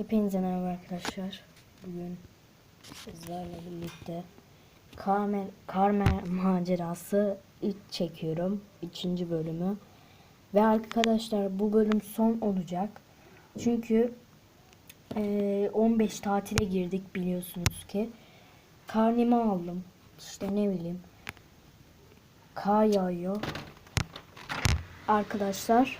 Hepinize merhaba arkadaşlar. Bugün sizlerle birlikte Carmen, Carmen macerası 3 çekiyorum. 3. bölümü. Ve arkadaşlar bu bölüm son olacak. Çünkü eee, 15 tatile girdik biliyorsunuz ki. Karnemi aldım. İşte ne bileyim. Kar yağıyor. Arkadaşlar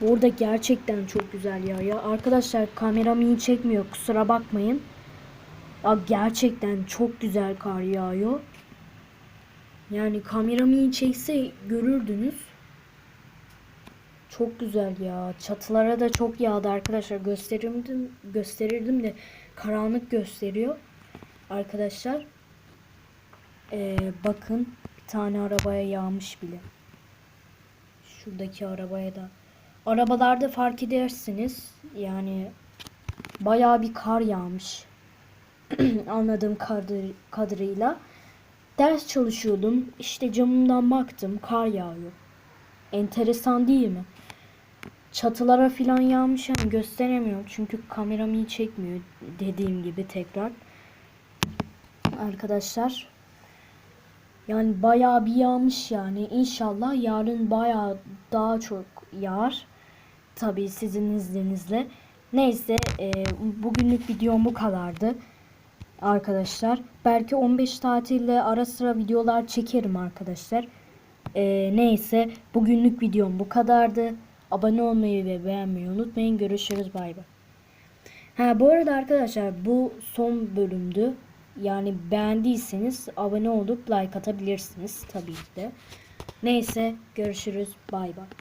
Burada gerçekten çok güzel ya. Ya arkadaşlar kameram iyi çekmiyor. Kusura bakmayın. Ya gerçekten çok güzel kar yağıyor. Yani kameram iyi çekse görürdünüz. Çok güzel ya. Çatılara da çok yağdı arkadaşlar. Gösterirdim, gösterirdim de karanlık gösteriyor. Arkadaşlar. Ee, bakın bir tane arabaya yağmış bile. Şuradaki arabaya da. Arabalarda fark edersiniz. Yani bayağı bir kar yağmış. Anladığım kadarıyla. Ders çalışıyordum. İşte camımdan baktım. Kar yağıyor. Enteresan değil mi? Çatılara filan yağmış yani gösteremiyorum. Çünkü kameram iyi çekmiyor. Dediğim gibi tekrar. Arkadaşlar. Yani bayağı bir yağmış yani. İnşallah yarın bayağı daha çok yağar. Tabii sizin izninizle. Neyse e, bugünlük videom bu kadardı. Arkadaşlar. Belki 15 tatille ara sıra videolar çekerim arkadaşlar. E, neyse bugünlük videom bu kadardı. Abone olmayı ve beğenmeyi unutmayın. Görüşürüz bay bay. Ha bu arada arkadaşlar bu son bölümdü. Yani beğendiyseniz abone olup like atabilirsiniz tabii ki de. Neyse görüşürüz bay bay.